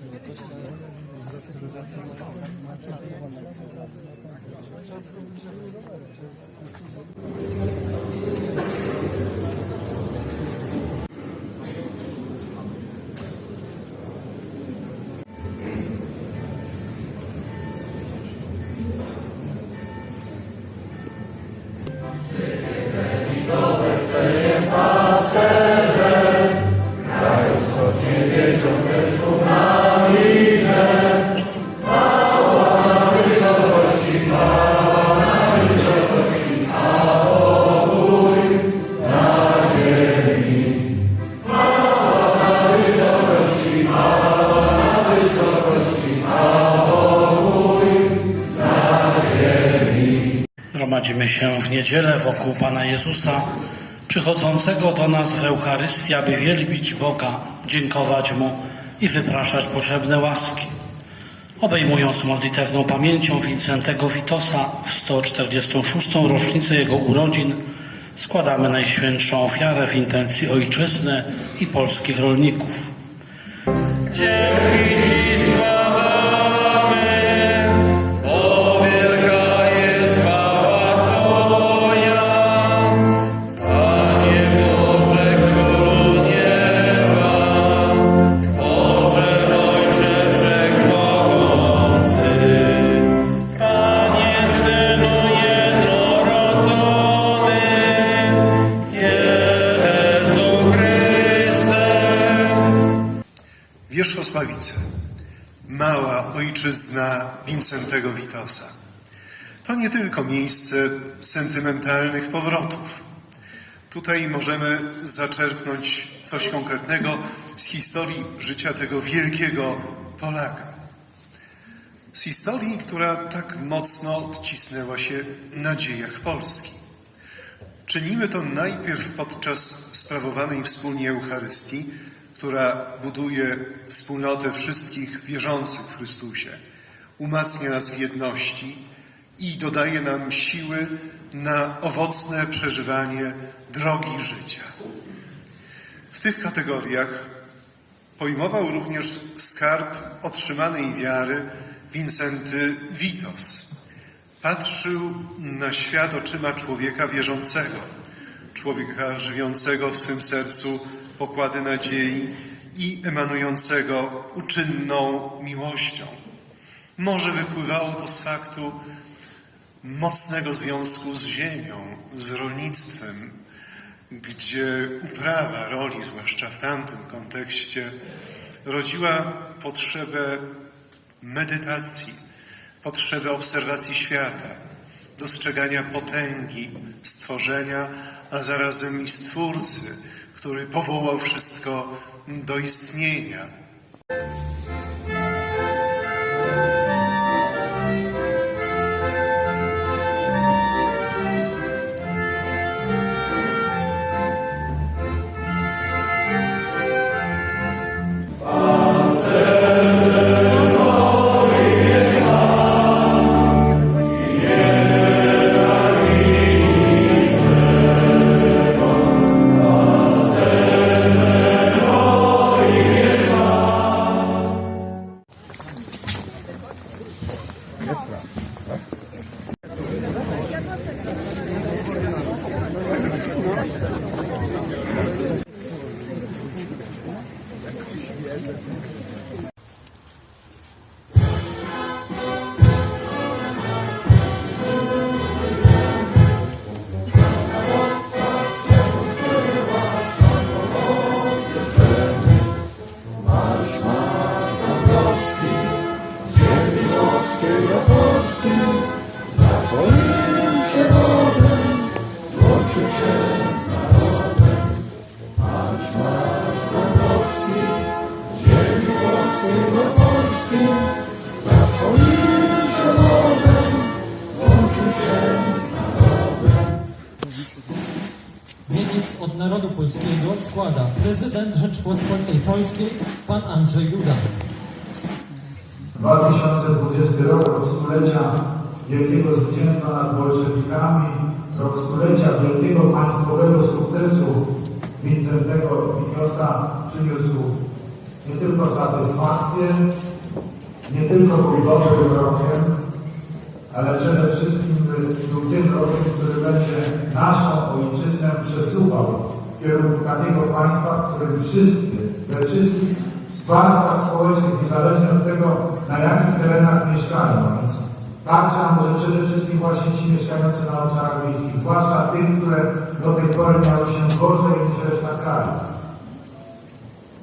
Thank you. Się w niedzielę wokół Pana Jezusa, przychodzącego do nas w Eucharystii, aby wielbić Boga, dziękować Mu i wypraszać potrzebne łaski. Obejmując modlitewną pamięcią Wincentego Witosa w 146. rocznicę jego urodzin, składamy Najświętszą ofiarę w intencji Ojczyzny i polskich rolników. Dzięki Wierzchosławice, mała ojczyzna Wincentego Witosa. To nie tylko miejsce sentymentalnych powrotów. Tutaj możemy zaczerpnąć coś konkretnego z historii życia tego wielkiego Polaka. Z historii, która tak mocno odcisnęła się na dziejach Polski. Czynimy to najpierw podczas sprawowanej wspólnie Eucharystii, która buduje wspólnotę wszystkich wierzących w Chrystusie, umacnia nas w jedności i dodaje nam siły na owocne przeżywanie drogi życia. W tych kategoriach pojmował również skarb otrzymanej wiary Wincenty Witos. Patrzył na świat oczyma człowieka wierzącego, człowieka żywiącego w swym sercu pokłady nadziei i emanującego uczynną miłością. Może wypływało to z faktu mocnego związku z ziemią, z rolnictwem, gdzie uprawa roli, zwłaszcza w tamtym kontekście, rodziła potrzebę medytacji, potrzebę obserwacji świata, dostrzegania potęgi stworzenia, a zarazem i Stwórcy, który powołał wszystko do istnienia. Składa prezydent Rzeczpospolitej Polskiej pan Andrzej Duda. 2020 rok, rok stulecia wielkiego zwycięstwa nad bolszewikami, rok stulecia wielkiego państwowego sukcesu Wincentego Witosa przyniósł nie tylko satysfakcję, nie tylko był dobrym rokiem, ale przede wszystkim był tym rokiem, który będzie naszą ojczyznę przesuwał w kierunku takiego państwa, w którym wszyscy, we wszystkich warstwach społecznych, niezależnie od tego, na jakich terenach mieszkają, więc także, a może przede wszystkim właśnie ci mieszkający na obszarach wiejskich, zwłaszcza tych, które do tej pory miały się gorzej niż reszta kraju.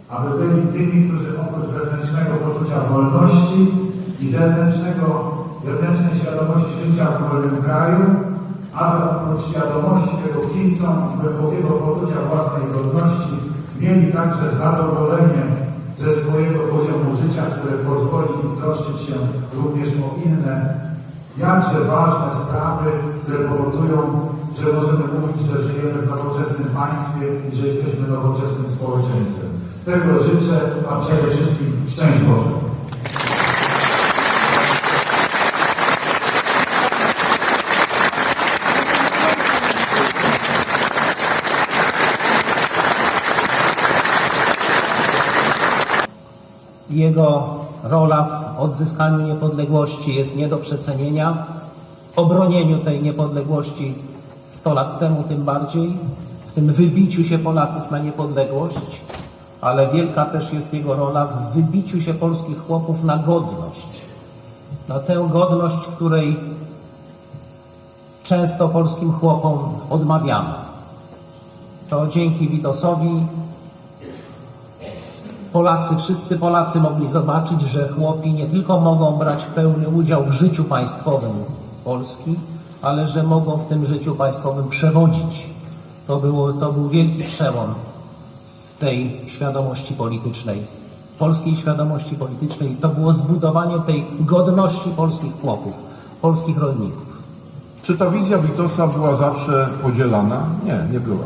Aby byli tymi, którzy oprócz wewnętrznego poczucia wolności i zewnętrznego, wewnętrznej świadomości życia w wolnym kraju, aby oprócz świadomości tego, kim są głębokiego poczucia własnej godności, mieli także zadowolenie ze swojego poziomu życia, które pozwoli im troszczyć się również o inne, jakże ważne sprawy, które powodują, że możemy mówić, że żyjemy w nowoczesnym państwie i że jesteśmy nowoczesnym społeczeństwem. Tego życzę, a przede wszystkim szczęść Boże. Jego rola w odzyskaniu niepodległości jest nie do przecenienia. Obronieniu tej niepodległości 100 lat temu tym bardziej, w tym wybiciu się Polaków na niepodległość, ale wielka też jest jego rola w wybiciu się polskich chłopów na godność. Na tę godność, której często polskim chłopom odmawiamy. To dzięki Witosowi Polacy, wszyscy Polacy mogli zobaczyć, że chłopi nie tylko mogą brać pełny udział w życiu państwowym Polski, ale że mogą w tym życiu państwowym przewodzić. To, było, to był wielki przełom w tej świadomości politycznej, polskiej świadomości politycznej. To było zbudowanie tej godności polskich chłopów, polskich rolników. Czy ta wizja Witosa była zawsze podzielana? Nie, nie była.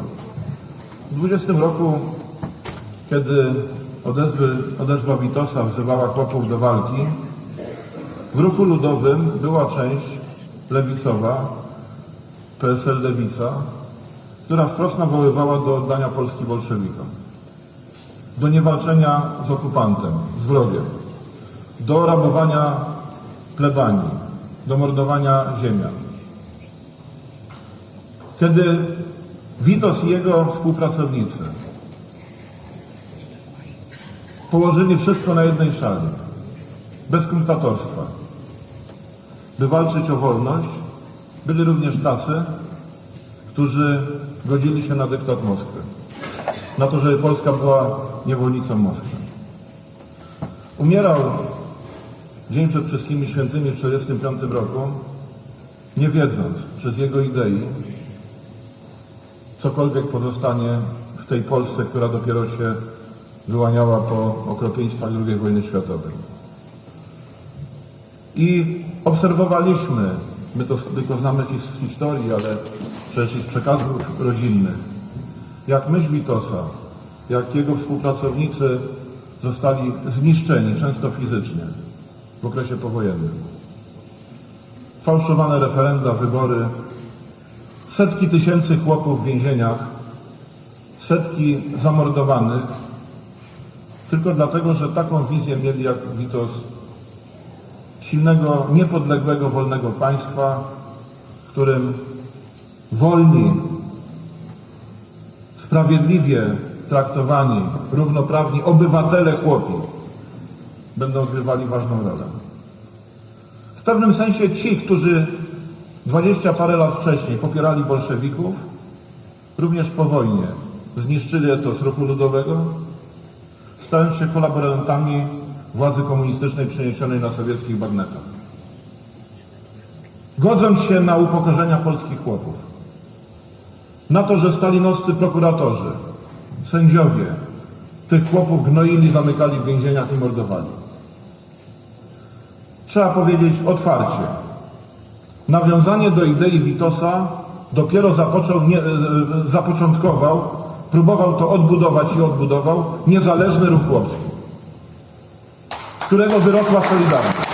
W 20 roku, kiedy odezwy, odezwa Witosa wzywała chłopów do walki, w ruchu ludowym była część lewicowa, PSL Lewica, która wprost nawoływała do oddania Polski bolszewikom, do niewalczenia z okupantem, z wrogiem, do rabowania plebanii, do mordowania ziemian. Kiedy Witos i jego współpracownicy położyli wszystko na jednej szali, bez komentatorstwa, by walczyć o wolność, byli również tacy, którzy godzili się na dyktat Moskwy, na to, żeby Polska była niewolnicą Moskwy. Umierał dzień przed wszystkimi świętymi w 1945 roku, nie wiedząc, czy z jego idei cokolwiek pozostanie w tej Polsce, która dopiero się wyłaniała po okropieństwach II wojny światowej. I obserwowaliśmy, my to tylko znamy z historii, ale przecież z przekazów rodzinnych, jak myśl Witosa, jak jego współpracownicy zostali zniszczeni, często fizycznie, w okresie powojennym. Fałszowane referenda, wybory, setki tysięcy chłopów w więzieniach, setki zamordowanych, tylko dlatego, że taką wizję mieli jak Witos silnego, niepodległego, wolnego państwa, w którym wolni, sprawiedliwie traktowani, równoprawni obywatele chłopi będą odgrywali ważną rolę. W pewnym sensie ci, którzy dwadzieścia parę lat wcześniej popierali bolszewików, również po wojnie zniszczyli etos ruchu ludowego, stając się kolaborantami władzy komunistycznej przeniesionej na sowieckich bagnetach. Godząc się na upokorzenia polskich chłopów, na to, że stalinowscy prokuratorzy, sędziowie tych chłopów gnoili, zamykali w więzieniach i mordowali. Trzeba powiedzieć otwarcie. Nawiązanie do idei Witosa dopiero zapoczął, nie, e, e, zapoczątkował, próbował to odbudować i odbudował niezależny ruch chłopski, z którego wyrosła Solidarność.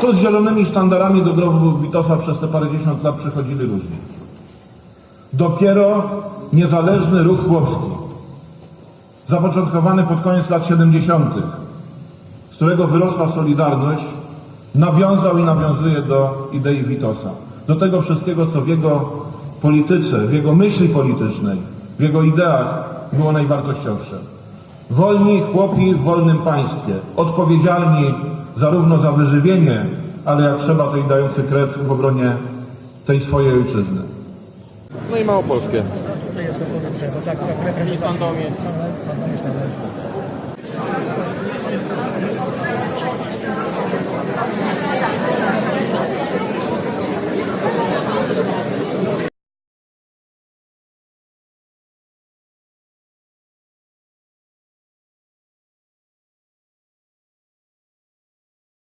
Tu z zielonymi sztandarami do grobu Witosa przez te parędziesiąt lat przychodzili różni. dopiero niezależny ruch chłopski, zapoczątkowany pod koniec lat 70., z którego wyrosła Solidarność, nawiązał i nawiązuje do idei Witosa. Do tego wszystkiego, co w jego polityce, w jego myśli politycznej, w jego ideach było najwartościowsze. Wolni chłopi w wolnym państwie, odpowiedzialni zarówno za wyżywienie, ale jak trzeba, to i dający krew w obronie tej swojej ojczyzny. No i małopolskie.